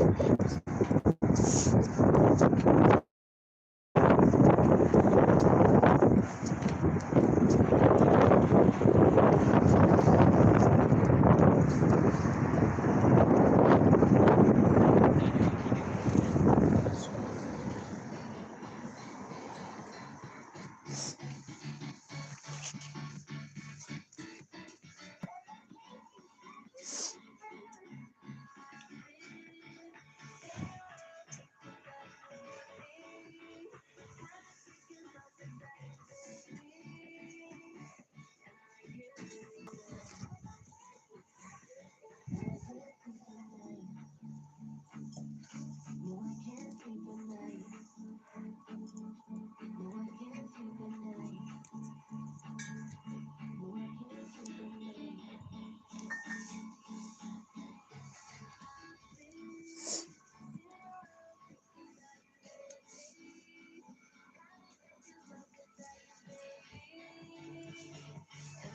Thanks.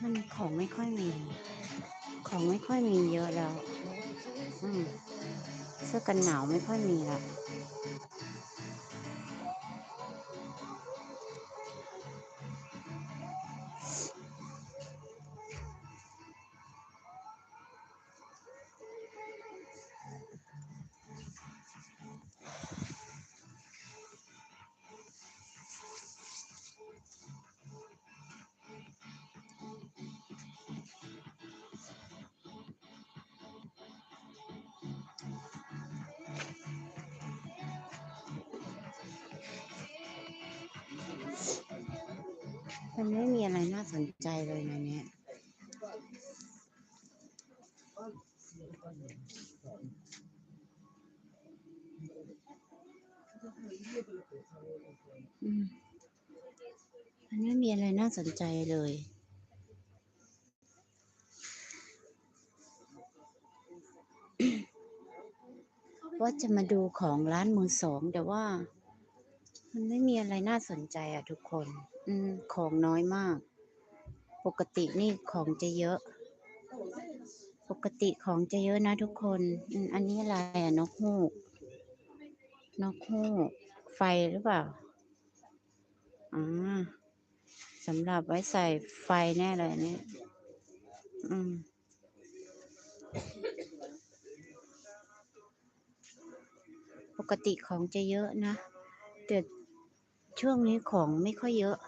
มันของไม่ค่อยมี ของไม่ค่อยมีเยอะแล้วเสื้อกันหนาวไม่ค่อยมีละ มันไม่มีอะไรน่าสนใจเลยในเนี้ยมันไม่มีอะไรน่าสนใจเลยว่าจะมาดูของร้านมือสองแต่ว่า มันไม่มีอะไรน่าสนใจอะทุกคน อืม ของน้อยมาก ปกตินี่ของจะเยอะ ปกติของจะเยอะนะทุกคนอืมอันนี้อะไรอะนกฮูก นกฮูก ไฟหรือเปล่า อ่าสำหรับไว้ใส่ไฟแน่เลยอันนี่อืมปกติของจะเยอะนะแต่ ช่วงนี้ของไม่ค่อยเยอะ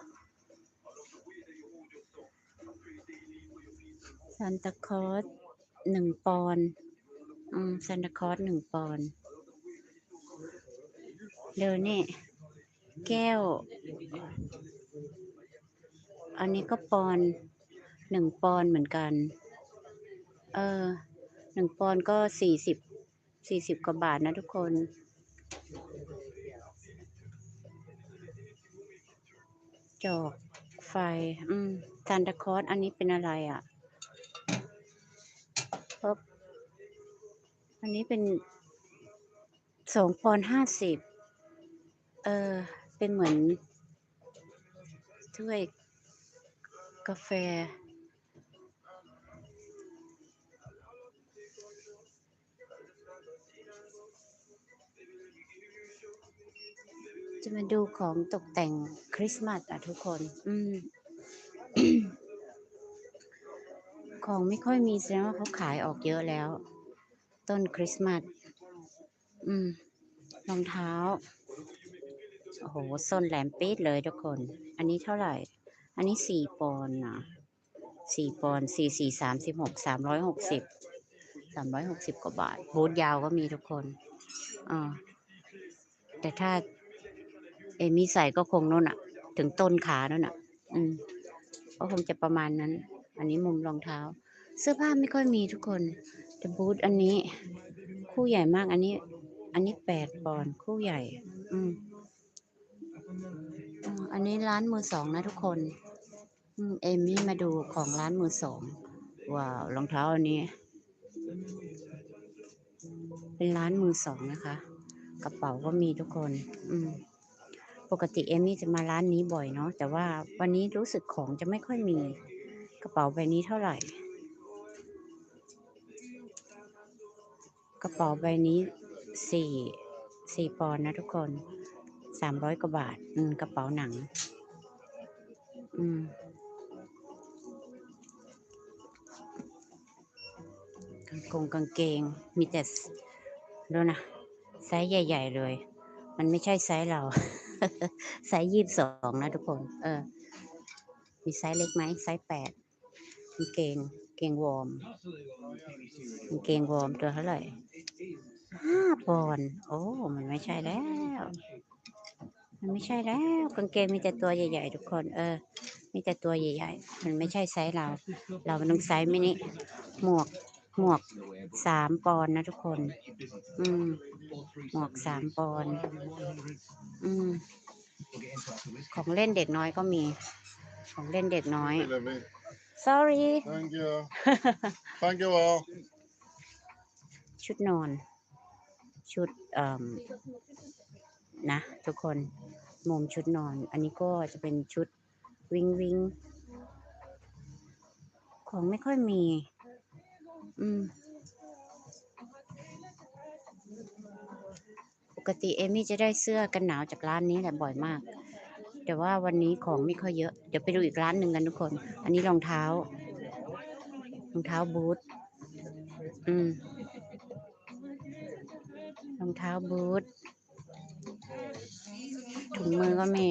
ซานตาคอสหนึ่งปอนอืมซานตาคอสหนึ่งปอนเดี๋ยวนี่แก้ว อันนี้ก็ปอนหนึ่งปอนเหมือนกัน เออหนึ่งปอนก็สี่สิบสี่สิบกว่าบาทนะทุกคน จอกไฟ อืมซานตาคอสอันนี้เป็นอะไรอะปบอันนี้เป็นสองปอนห้าสิบ เออ เป็นเหมือนถ้วยกาแฟ จะมาดูของตกแต่งคริสต์มาสอะทุกคน อืม ของไม่ค่อยมีแสดงว่าเขาขายออกเยอะแล้ว ต้นคริสต์มาส อืม รองเท้า โอ้โห ส้นแหลมปี๊ดเลยทุกคน อันนี้เท่าไหร่ อันนี้สี่ปอนด์นะสี่ปอนด์สี่สี่สามสิบหกสามร้อยหกสิบสามร้อยหกสิบกว่าบาท บูทยาวก็มีทุกคนอ่าแต่ถ้า เอมี่ใส่ก็คงนู่นอะถึงต้นขานั่นอะอืมก็คงจะประมาณนั้น อันนี้มุมรองเท้า เสื้อผ้าไม่ค่อยมีทุกคนแต่บูทอันนี้ คู่ใหญ่มากอันนี้ อันนี้แปดปอนด์คู่ใหญ่ อืมอันนี้ร้านมือสองนะทุกคน เอมี่มาดูของร้านมือสอง ว้าวรองเท้าอันนี้ เป็นร้านมือสองนะคะ กระเป๋าก็มีทุกคน อืม ปกติเอมี่จะมาร้านนี้บ่อยเนาะแต่ว่าวันนี้รู้สึกของจะไม่ค่อยมีกระเป๋าใบนี้เท่าไหร่ กระเป๋าใบนี้สี่สี่ปอนด์นะทุกคนสามร้อยกว่าบาท อืม กระเป๋าหนัง อืม กางกงกางเกง มีแต่ดูนะ ไซส์ใหญ่ ๆ เลย มันไม่ใช่ไซส์เรา ไซส์ยี่สิบสองนะทุกคน เออ มีไซส์เล็กไหมไซส์แปดกางเกง เกงวอร์มกางเกงวอร์มตัวเท่าไหร่ห้าปอนโอ้ มันไม่ใช่แล้ว มันไม่ใช่แล้วกางเกงมีแต่ตัวใหญ่ๆทุกคน เออ มีแต่ตัวใหญ่ๆ มันไม่ใช่ไซส์เรา เรามันต้องไซส์มินิหมวกหมวกสามปอนนะทุกคน อืม หมวกสามปอนด์อืม ของเล่นเด็กน้อยก็มี ของเล่นเด็กน้อย Hey, lovely. sorry Thank you. Thank you all. ชุดนอน ชุดเอ่มนะ ทุกคนมุมชุดนอน อันนี้ก็จะเป็นชุดวิงวิง ของไม่ค่อยมี อืม กติเอมี่จะได้เสื้อกันหนาวจากร้านนี้แหละบ่อยมาก แต่ว่าวันนี้ของไม่ค่อยเยอะ เดี๋ยวไปดูอีกร้านหนึ่งกันทุกคน อันนี้รองเท้ารองเท้าบูทอืมรองเท้าบูทถุงมือก็มี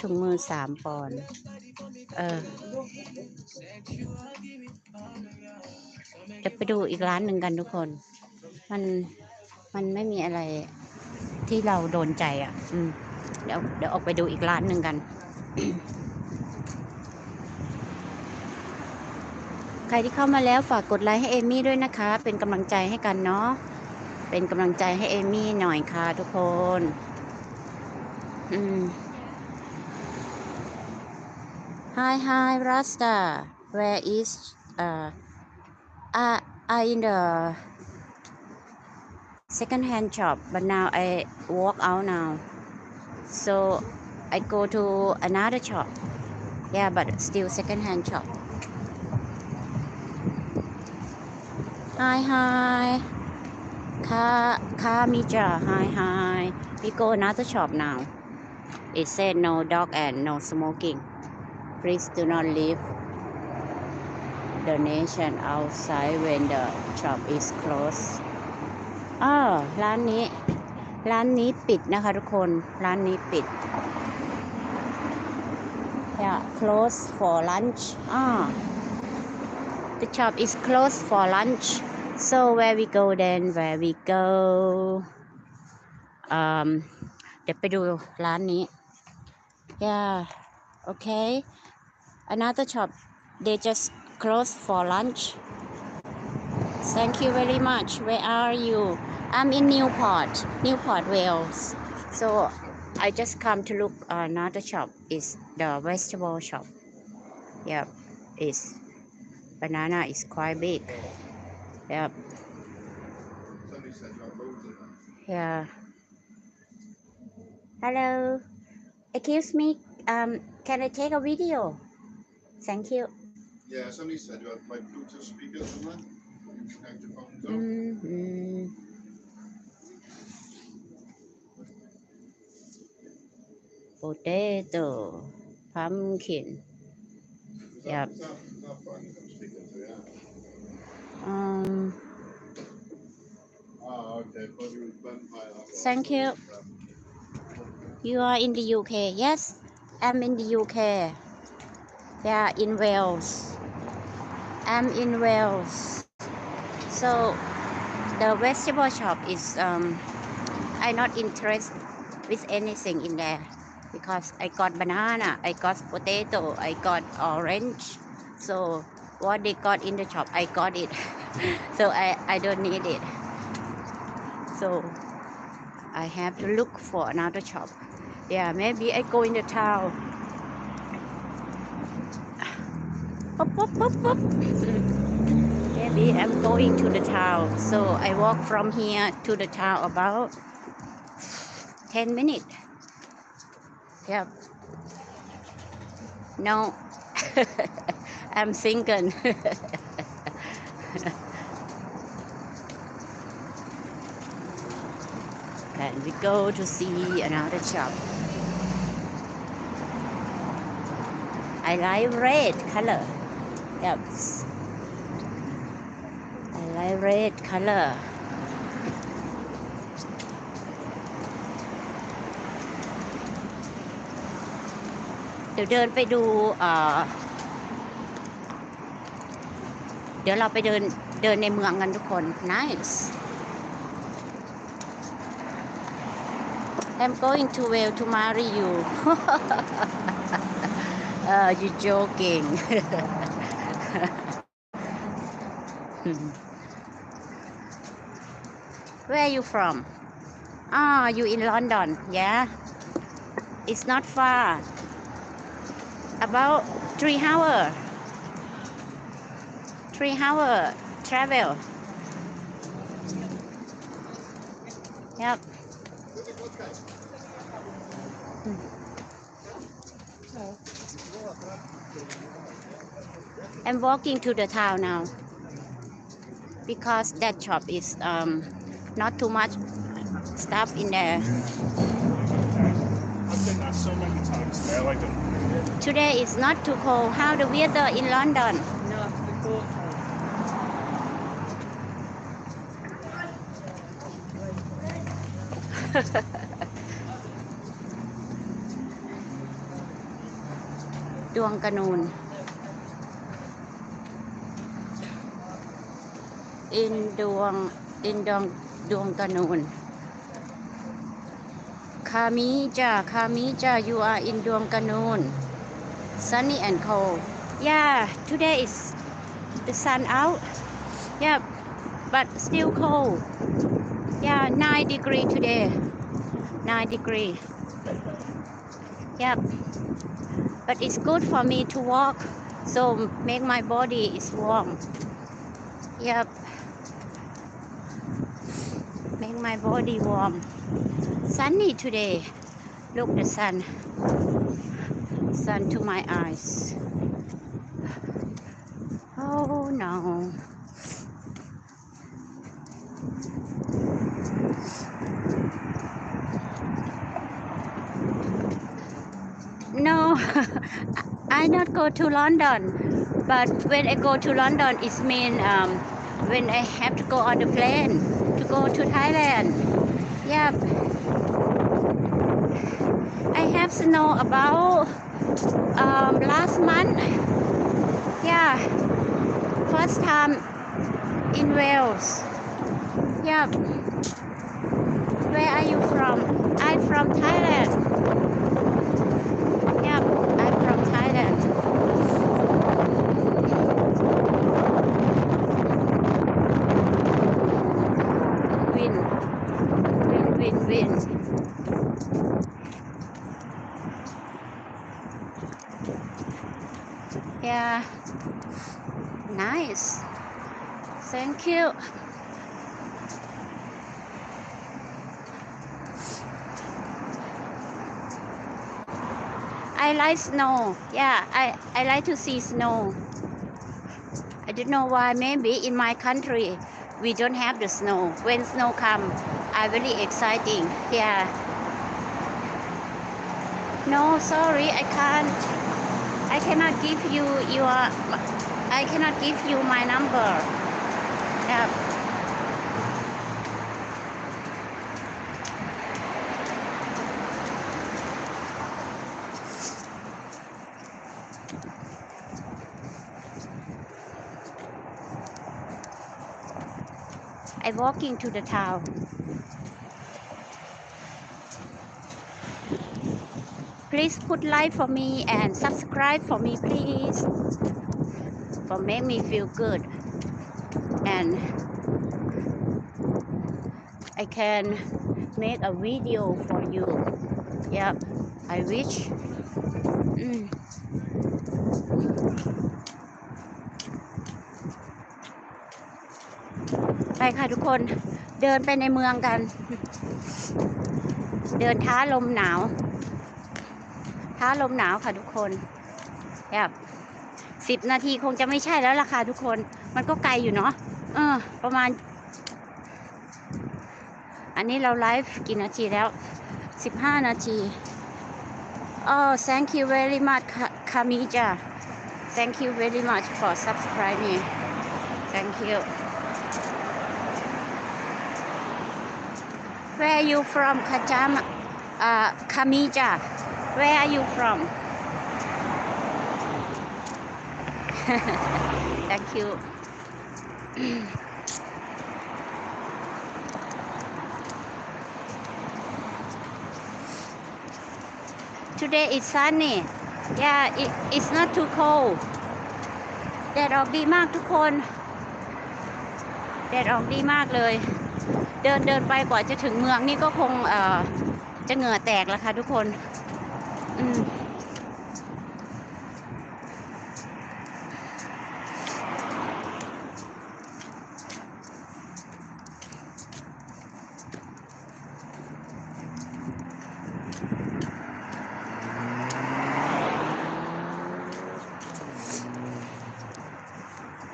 ถุงมือสามปอนด์เออ จะไปดูอีกร้านหนึ่งกันทุกคน มันมันไม่มีอะไรที่เราโดนใจอะ อืม เดี๋ยวเดี๋ยวออกไปดูอีกร้านหนึ่งกัน ใครที่เข้ามาแล้วฝากกดไลค์ให้เอมี่ด้วยนะคะ เป็นกำลังใจให้กันเนาะเป็นกำลังใจให้เอมี่หน่อยค่ะทุกคน อืม Hi hi Rasta where is uh I I in the second hand shop but now I walk out now. So I go to another shop. Yeah but still second hand shop. Hi hi. Ka Kamija hi hi. We go another shop now. It said no dog and no smoking. Please do not leave the nation outside when the shop is closed อ้าวร้านนี้ ร้านนี้ปิดนะคะทุกคน ร้านนี้ปิด yeah close for lunch อ่า the shop is closed for lunch so where we go then where we go um เดี๋ยวไปดูร้านนี้ yeah okay another shop they just closed for lunch thank you very much. Where are you? I'm in Newport Newport Wales. So I just come to look another shop. Is the vegetable shop. Yep is banana is quite big. Yep yeah. Hello. Excuse me um can I take a video? Thank you. Yeah, somebody said you had like Bluetooth speakers there. You can connect your phone to. Mm-hmm. Potato, pumpkin. Is that, Yep. is that, is that fine? I'm speaking to yeah. Um, Ah, okay. But you was vampire. that's all. Thank you. you are in the UK. Yes, I'm in the UK. Yeah, in Wales. I'm in Wales. So the vegetable shop is um I not interested with anything in there because I got banana, I got potato, I got orange. So what they got in the shop, I got it. so I, I don't need it. So I have to look for another shop. Yeah, maybe I go in the town. Hop, hop, hop, hop. maybe I'm going to the town. So I walk from here to the town about 10 minutes. Yeah. No, I'm thinking. and we go to see another shop. I like red color. Yes. Like red color. เดี๋ยวเดินไปดูเออเดี๋ยวเราไปเดินเดินในเมืองกันทุกคน nice I'm going to Wales to marry you uh, you joking Where are you from? Ah, you in London, yeah? It's not far. About three hour. Three hour travel. Yep. I'm walking to the town now because that shop is um, not too much stuff in there. I've been there so many times now. I don't. Today is not too cold. How the weather in London? No, before. ดวงกระนูนอิน ดวง อินดวงดวงกระนูน คามิจ้าคามิจ้า you are in ดวงกระนูน sunny and cold yeah today is the sun out yeah but still cold yeah 9 degree today 9 degree yep but it's good for me to walk so make my body is warm yep my body warm. Sunny today. Look the sun. Sun to my eyes. Oh no. No, I not go to London. But when I go to London, it mean um, when I have to go on the plane to go to Thailand. Yep. I have snow about um, last month. Yeah. First time in Wales. Yep. Where are you from? I'm from Thailand. Yep, I'm from Thailand. Win. Win, win, win. Yeah. Nice. Thank you. I like snow. Yeah, I, I like to see snow. I don't know why. Maybe in my country we don't have the snow. When snow come, I very exciting. Yeah. No, sorry, I can't. I cannot give you your. I cannot give you my number. I walk into the town. Please put like for me and subscribe for me, please. For make me feel good. And I can make a video for you. Yep, I wish. Mm. ไปค่ะทุกคนเดินไปในเมืองกัน เดินท้าลมหนาว ท้าลมหนาวค่ะทุกคนแบบสิบนาทีคงจะไม่ใช่แล้วล่ะค่ะทุกคน มันก็ไกลอยู่เนาะ เออ ประมาณ อันนี้เราไลฟ์กี่นาทีแล้ว 15 นาที Oh thank you very much Ka- Kamija Thank you very much for subscribing Thank you Where are you from Kajama uh, Kamija Where are you from Thank you Today is sunny. Yeah, it, it's not too cold. แดดออกดีมากทุกคน แดดออกดีมากเลย เดินเดินไปกว่าจะถึงเมืองนี่ก็คงเอ่อจะเหงื่อแตกแล้วค่ะทุกคน อืม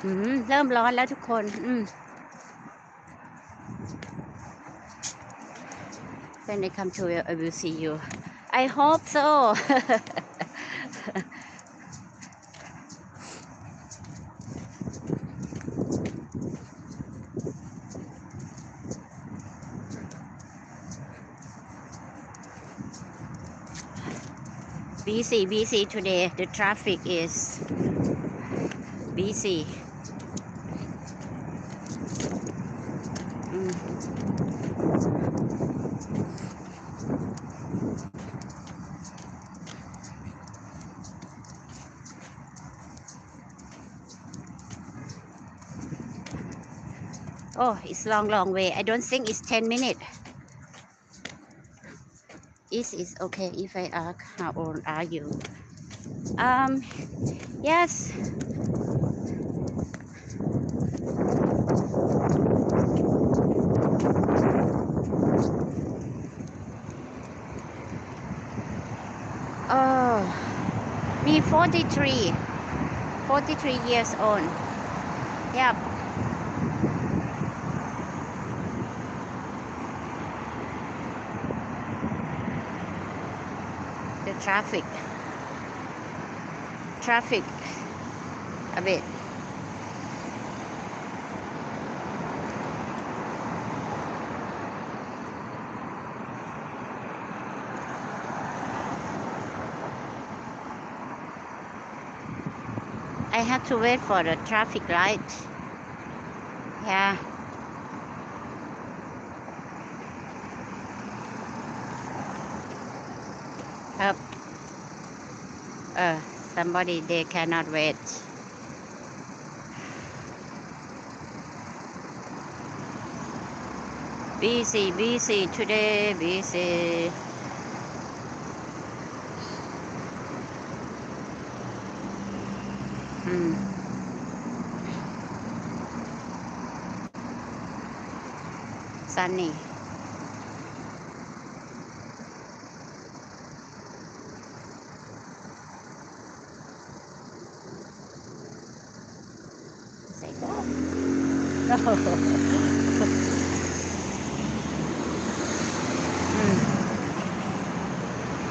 อืมเริ่มร้อนแล้วทุกคน อืม When they come to you, I will see you. I hope so. busy, busy today. The traffic is busy. Oh, it's long, long way. I don't think it's 10 minutes. Is is okay if I ask how old are you? Um, yes. Oh, me 43. 43 years old. Yep. The traffic. Traffic. A bit. I have to wait for the traffic light. Yeah. Up. Uh, somebody they cannot wait. Busy, busy today, busy. Hmm. Sunny.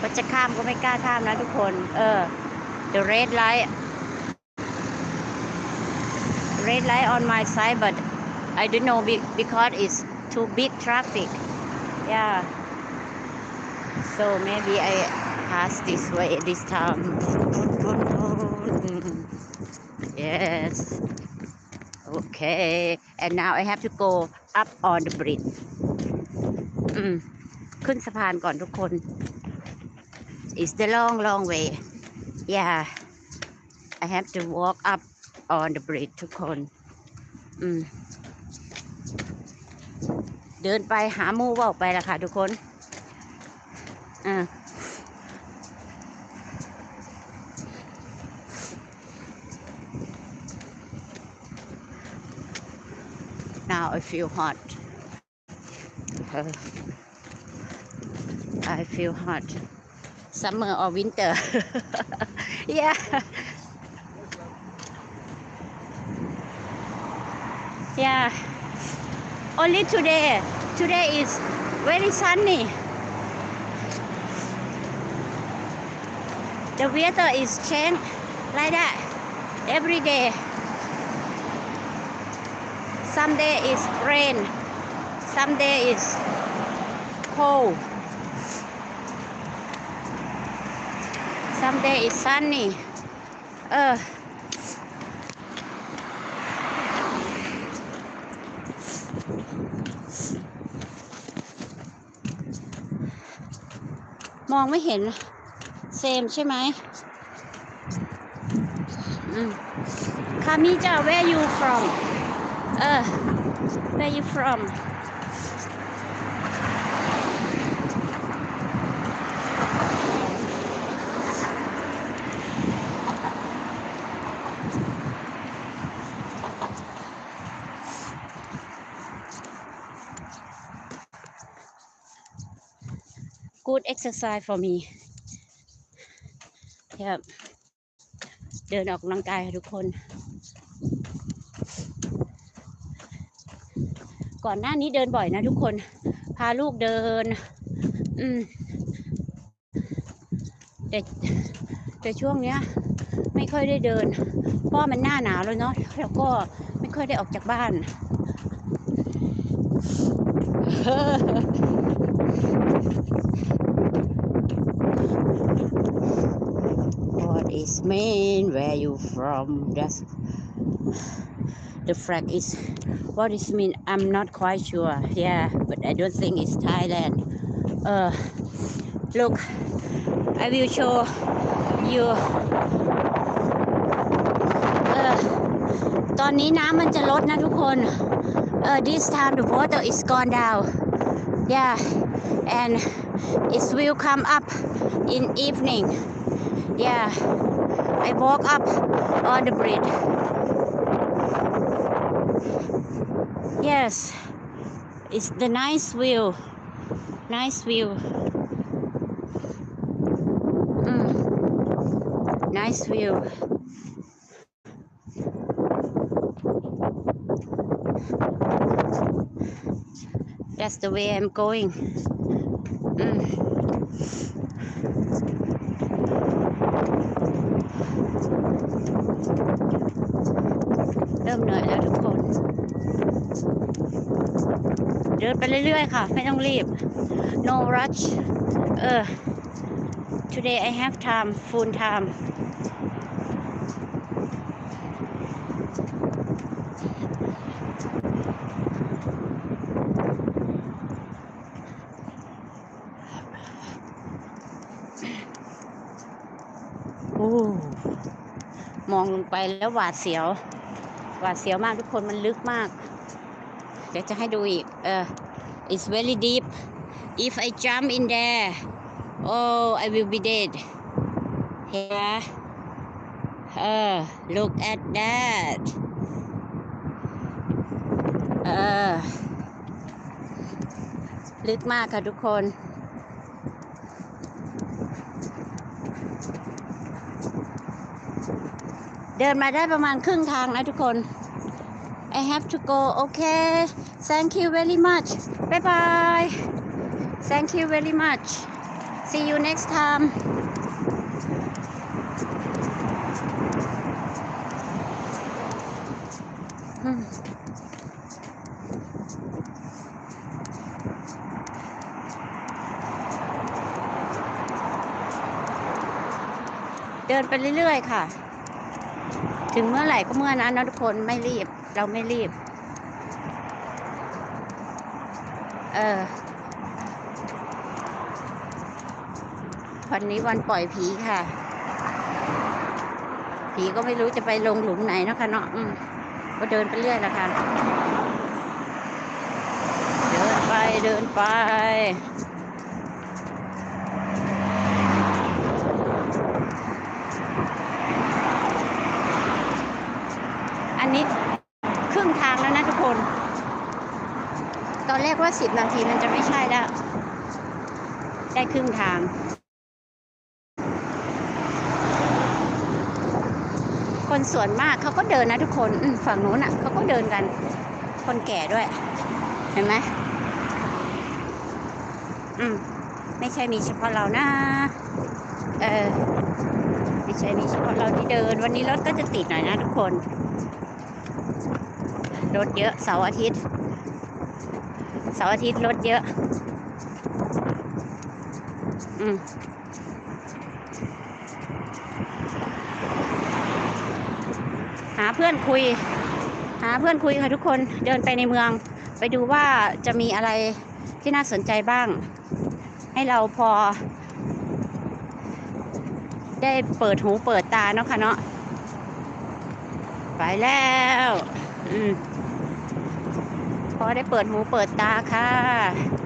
ก็จะข้ามก็ไม่กล้าข้ามนะทุกคน เออ the red light red light on my side but I don't know be- because it's too big traffic yeah so maybe I pass this way this time yes okay and now I have to go up on the bridge อืมขึ้นสะพานก่อนทุกคน it's the long long way yeah I have to walk up on the bridge ทุกคน อืม เดินไปหาหมูเว่าไปละค่ะทุกคน อ่า feel hot I feel hot. Summer or winter? Yeah. Yeah. Only today. Today is very sunny. The weather is change like that every day some day is rain some day is cold some day is sunny เออมองไม่เห็นเซมใช่ไหมคามิจ้า where you from เออ where you from good exercise for me ครับเดินออกกำลังกายทุกคน ก่อนหน้านี้เดินบ่อยนะทุกคน พาลูกเดิน อืมแต่แต่ช่วงเนี้ย ไม่ค่อยได้เดิน เพราะว่ามันหน้าหนาวแล้วเนาะแล้วก็ไม่ค่อยได้ออกจากบ้าน What is mean? Where you from? That's the flag is. What is mean? I'm not quite sure. Yeah, but I don't think it's Thailand. Uh, look, I will show you. เออตอนนี้น้ำมันจะลดนะทุกคน เออ this time the water is gone down yeah and it will come up in evening yeah I walk up on the bridge yes it's the nice view nice view mm. nice view That's the way I'm going. ไปเรื่อยๆค่ะ ไม่ต้องรีบ no rush เออ today I have time full time โอ้มองลงไปแล้วหวาดเสียว หวาดเสียวมากทุกคนมันลึกมาก เดี๋ยวจะให้ดูอีก เออ it's very deep if I jump in there oh I will be dead yeah เออ look at that เออลึกมากค่ะทุกคน เดินมาได้ประมาณครึ่งทางนะทุกคน I have to go okay thank you very much bye bye thank you very much see you next time เดินไปเรื่อยๆ ค่ะ ถึงเมื่อไหร่ก็เมื่อนั้นนะทุกคนไม่รีบ เราไม่รีบ เออ วันนี้วันปล่อยผีค่ะ ผีก็ไม่รู้จะไปลงหลุมไหนนะคะเนาะก็เดินไปเรื่อยละค่ะ เดินไปเดินไป อันนี้ครึ่งทางแล้วนะทุกคน ตอนแรก ว่าสิบนาทีมันจะไม่ใช่แล้ว ได้ครึ่งทางคนส่วนมากเขาก็เดินนะทุกคนฝั่งนู้นอะเขาก็เดินกัน คนแก่ด้วย เห็นไหมอืมไม่ใช่มีเฉพาะเรานะ เออไม่ใช่มีเฉพาะเราที่เดิน วันนี้รถก็จะติดหน่อยนะทุกคน รถเยอะเสาร์อาทิตย์ สาร์อาทิตย์รถเยอะ อืมหาเพื่อนคุย หาเพื่อนคุยค่ะทุกคนเดินไปในเมือง ไปดูว่าจะมีอะไรที่น่าสนใจบ้าง ให้เราพอ ได้เปิดหูเปิดตาเนาะค่ะเนาะไปแล้ว อืม อได้เปิดหูเปิดตาค่ะ